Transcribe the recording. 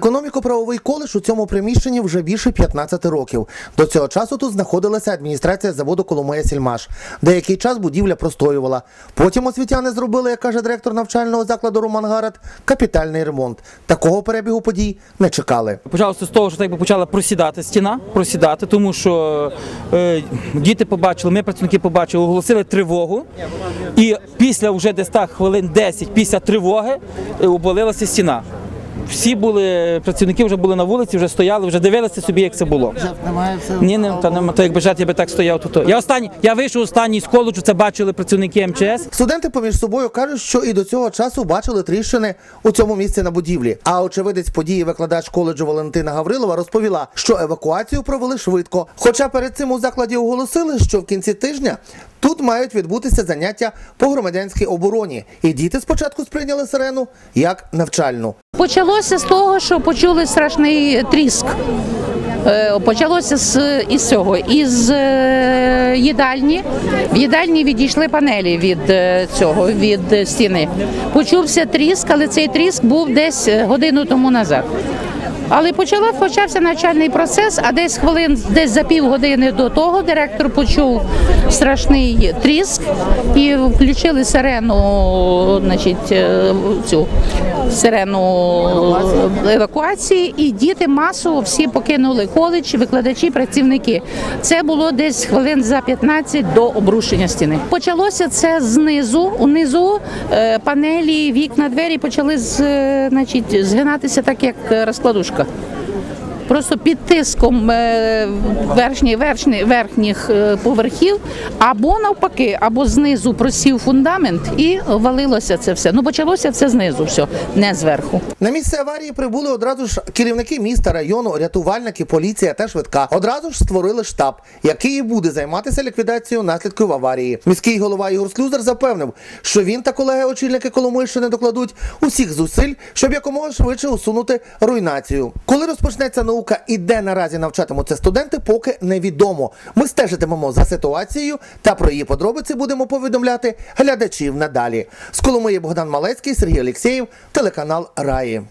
Економіко-правовий коледж у цьому приміщенні вже більше 15 років. До цього часу тут знаходилася адміністрація заводу Коломия Сільмаш. Деякий час будівля простоювала. Потім освітяни зробили, як каже директор навчального закладу Роман Гарат, капітальний ремонт. Такого перебігу подій не чекали. Почалося з того, що так би почала просідати стіна, просідати, тому що е, діти побачили, ми працівники побачили, оголосили тривогу. І після вже десь так хвилин 10 після тривоги е, обвалилася стіна. Всі були працівники вже були на вулиці, вже стояли, вже дивилися собі, як це було. Ні, не та нема. То якби жат, я би так стояв тут. Я останній, я вийшов останній з коледжу, це бачили працівники МЧС. Студенти поміж собою кажуть, що і до цього часу бачили тріщини у цьому місці на будівлі. А очевидець події, викладач коледжу Валентина Гаврилова, розповіла, що евакуацію провели швидко. Хоча перед цим у закладі оголосили, що в кінці тижня тут мають відбутися заняття по громадянській обороні, і діти спочатку сприйняли сирену як навчальну. Почалося з того, що почули страшний тріск. Е, Почалося з із цього, із е, їдальні. В їдальні відійшли панелі від е, цього, від стіни. Почувся тріск, але цей тріск був десь годину тому назад. Але почала почався навчальний процес, а десь хвилин, десь за півгодини до того директор почув страшний тріск і включили сирену, значить, е, цю сирену евакуації, і діти масово всі покинули коледж, викладачі, працівники. Це було десь хвилин за 15 до обрушення стіни. Почалося це знизу. Унизу е, панелі, вікна, двері почали е, значить, згинатися так, як е, розкладушка. Просто під тиском е, верхні, верхні, верхніх е, поверхів, або навпаки, або знизу просів фундамент і валилося це все. Ну почалося все знизу, все, не зверху. На місце аварії прибули одразу ж керівники міста, району, рятувальники, поліція та швидка. Одразу ж створили штаб, який і буде займатися ліквідацією наслідків аварії. Міський голова Ігор Слюзер запевнив, що він та колеги-очільники Коломийщини докладуть усіх зусиль, щоб якомога швидше усунути руйнацію. Коли розпочнеться наука і де наразі навчатимуться студенти, поки невідомо. Ми стежитимемо за ситуацією та про її подробиці будемо повідомляти глядачів надалі. З Коломиї Богдан Малецький, Сергій Олексєєв, телеканал Раї.